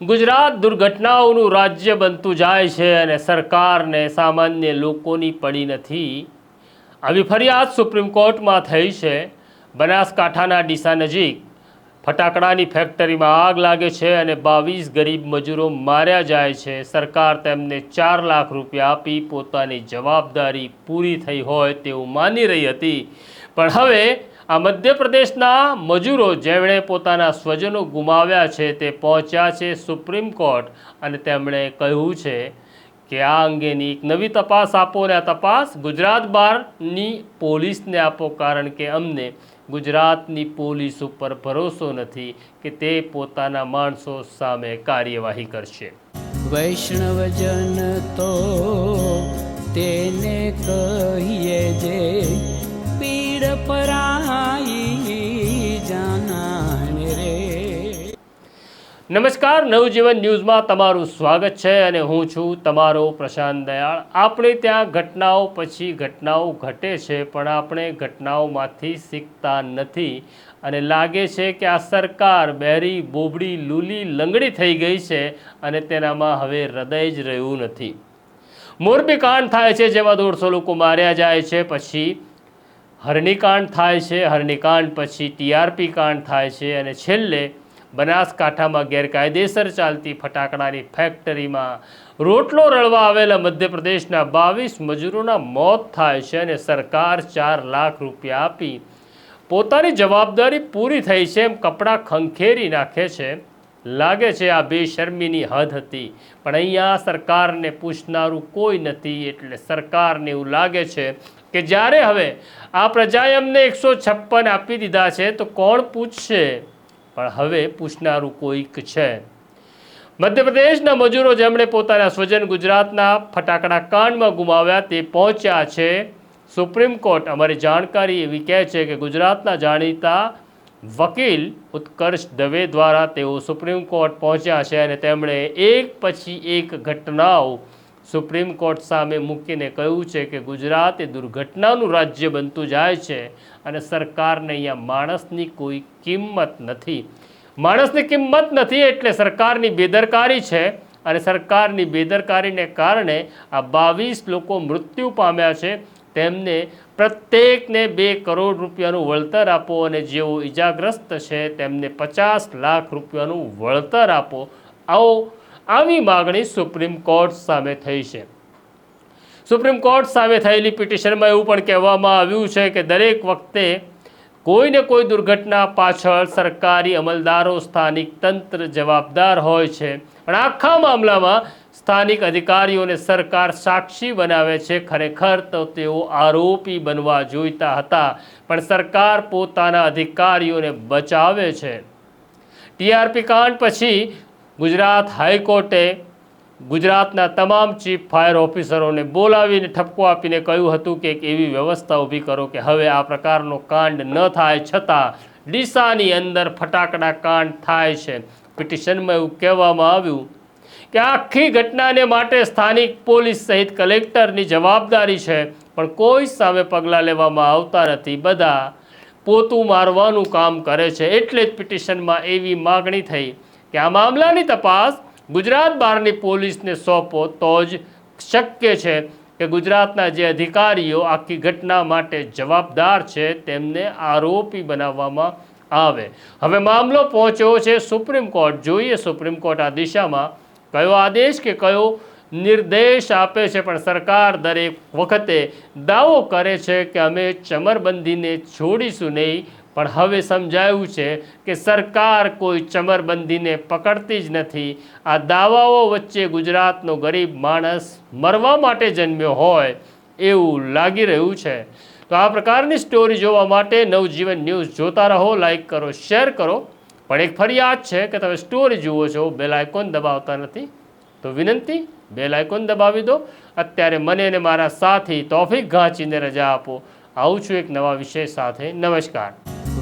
ગુજરાત દુર્ઘટનાઓનું રાજ્ય બનતું જાય છે અને સરકારને સામાન્ય લોકોની પડી નથી. આવી ફરિયાદ સુપ્રીમ કોર્ટમાં થઈ છે. બનાસકાંઠાના ડીસા નજીક ફટાકડાની ફેક્ટરીમાં આગ લાગે છે અને બાવીસ ગરીબ મજૂરો માર્યા જાય છે. સરકાર તેમને ચાર લાખ રૂપિયા આપી પોતાની જવાબદારી પૂરી થઈ હોય તેવું માની રહી હતી. પણ હવે આ મધ્યપ્રદેશના મજૂરો જેમણે પોતાના સ્વજનો ગુમાવ્યા છે તે પહોંચ્યા છે સુપ્રીમ કોર્ટ અને તેમણે કહ્યું છે કે આ અંગેની એક નવી તપાસ આપો અને આ તપાસ ગુજરાત બહારની પોલીસને આપો કારણ કે અમને ગુજરાતની પોલીસ ઉપર ભરોસો નથી કે તે પોતાના માણસો સામે કાર્યવાહી કરશે. વૈષ્ણવજન તો તેને કહીએ જે પીડ પરાઈ નમસ્કાર, નવજીવન ન્યૂઝમાં તમારું સ્વાગત છે અને હું છું તમારો પ્રશાંત દયાળ. આપણે ત્યાં ઘટનાઓ પછી ઘટનાઓ ઘટે છે, પણ આપણે ઘટનાઓમાંથી શીખતા નથી. અને લાગે છે કે આ સરકાર બેરી, બોબડી, લૂલી લંગડી થઈ ગઈ છે અને તેનામાં હવે હૃદય જ રહ્યું નથી. મોરબી કાંડ થાય છે જેમાં દોઢસો લોકો માર્યા જાય છે, પછી હરણીકાંડ થાય છે, હરણીકાંડ પછી ટીઆરપી કાંડ થાય છે અને છેલ્લે બનાસકાંઠામાં ગેરકાયદેસર ચાલતી ફટાકડાની ફેક્ટરીમાં રોટલો રળવા આવેલા મધ્યપ્રદેશના બાવીસ મજૂરોના મોત થાય છે અને સરકાર ચાર લાખ રૂપિયા આપી. પોતાની જવાબદારી પૂરી થઈ છે એમ કપડાં ખંખેરી નાખે છે. લાગે છે આ બેશરમીની હદ હતી, પણ અહીંયા સરકારને પૂછનારું કોઈ નથી એટલે સરકારને એવું લાગે છે કે જ્યારે હવે આ પ્રજાએ અમને એકસો છપ્પન આપી દીધા છે તો કોણ પૂછશે? પણ હવે પૂછનારું કોઈક છે. મધ્યપ્રદેશના મજૂરો જેમણે પોતાના સ્વજન ગુજરાતના ફટાકડા કાંડમાં ગુમાવ્યા તે પહોંચ્યા છે. સુપ્રીમ કોર્ટ અમારી જાણકારી એવી કહે છે કે ગુજરાતના જાણીતા વકીલ ઉત્કર્ષ દવે દ્વારા તેઓ સુપ્રીમ કોર્ટ પહોંચ્યા છે અને તેમણે એક પછી એક ઘટનાઓ સુપ્રીમ કોર્ટ સામે મૂકીને કહ્યું છે કે ગુજરાત એ દુર્ઘટનાનું રાજ્ય બનતું જાય છે અને સરકારને અહીંયા માણસની કોઈ કિંમત નથી. માણસની કિંમત નથી એટલે સરકારની બેદરકારી છે અને સરકારની બેદરકારીને કારણે આ બાવીસ લોકો મૃત્યુ પામ્યા છે. તેમને પ્રત્યેકને બે કરોડ રૂપિયાનું વળતર આપો અને જેઓ ઈજાગ્રસ્ત છે તેમને પચાસ લાખ રૂપિયાનું વળતર આપો. આવો આવી માગણી સુપ્રીમ કોર્ટ સામે થઈ છે. સુપ્રીમ કોર્ટ સામે થયેલી પિટિશનમાં એવું પણ કહેવામાં આવ્યું છે કે દરેક વખતે કોઈને કોઈ દુર્ઘટના પાછળ સરકારી અમલદારો સ્થાનિક તંત્ર જવાબદાર હોય છે. પણ આખા મામલામાં સ્થાનિક અધિકારીઓને સરકાર સાક્ષી બનાવે છે. ખરેખર તો તેઓ આરોપી બનવા જોઈતા હતા, પણ સરકાર પોતાના અધિકારીઓને બચાવે છે. ટીઆરપી કાંડ પછી ગુજરાત હાઈકોર્ટે ગુજરાતના તમામ ચીફ ફાયર ઓફિસરોને બોલાવીને ઠપકો આપીને કહ્યું હતું કે એક એવી વ્યવસ્થા ઊભી કરો કે હવે આ પ્રકારનો કાંડ ન થાય છતાં ડીસાની અંદર ફટાકડા કાંડ થાય છે. પિટિશનમાં એવું કહેવામાં આવ્યું કે આખી ઘટનાને માટે સ્થાનિક પોલીસ સહિત કલેક્ટરની જવાબદારી છે, પણ કોઈ સામે પગલાં લેવામાં આવતા નથી. બધા પોતું મારવાનું કામ કરે છે. એટલે જ પિટિશનમાં એવી માગણી થઈ. કે આ મામલાની તપાસ ગુજરાત બહારની પોલીસને સોંપો તો જ શક્ય છે કે ગુજરાતના જે અધિકારીઓ આખી ઘટના માટે જવાબદાર છે તેમને આરોપી બનાવવામાં આવે. હવે મામલો પહોંચ્યો છે સુપ્રીમ કોર્ટ. જોઈએ સુપ્રીમ કોર્ટ આ દિશામાં કયો આદેશ કે કયો નિર્દેશ આપે છે, પણ સરકાર દરેક વખતે દાવો કરે છે કે અમે ચમરબંધીને છોડીશું નહીં પણ હવે સમજાયું છે કે સરકાર કોઈ ચમરબંધીને પકડતી જ નથી. આ દાવાઓ વચ્ચે ગુજરાતનો ગરીબ માણસ મરવા માટે જન્મ્યો હોય એવું લાગી રહ્યું છે. તો આ પ્રકારની સ્ટોરી જોવા માટે નવજીવન ન્યૂઝ જોતા રહો, લાઈક કરો, શેર કરો. પણ એક ફરિયાદ છે કે તમે સ્ટોરી જુઓ છો, બેલ આઇકોન દબાવતા નથી. તો વિનંતી, બેલ આઇકોન દબાવી દો. અત્યારે મને અને મારા સાથી તોફિક ઘાંચીને રજા આપો. આવું છું એક નવા વિષય સાથે. નમસ્કાર.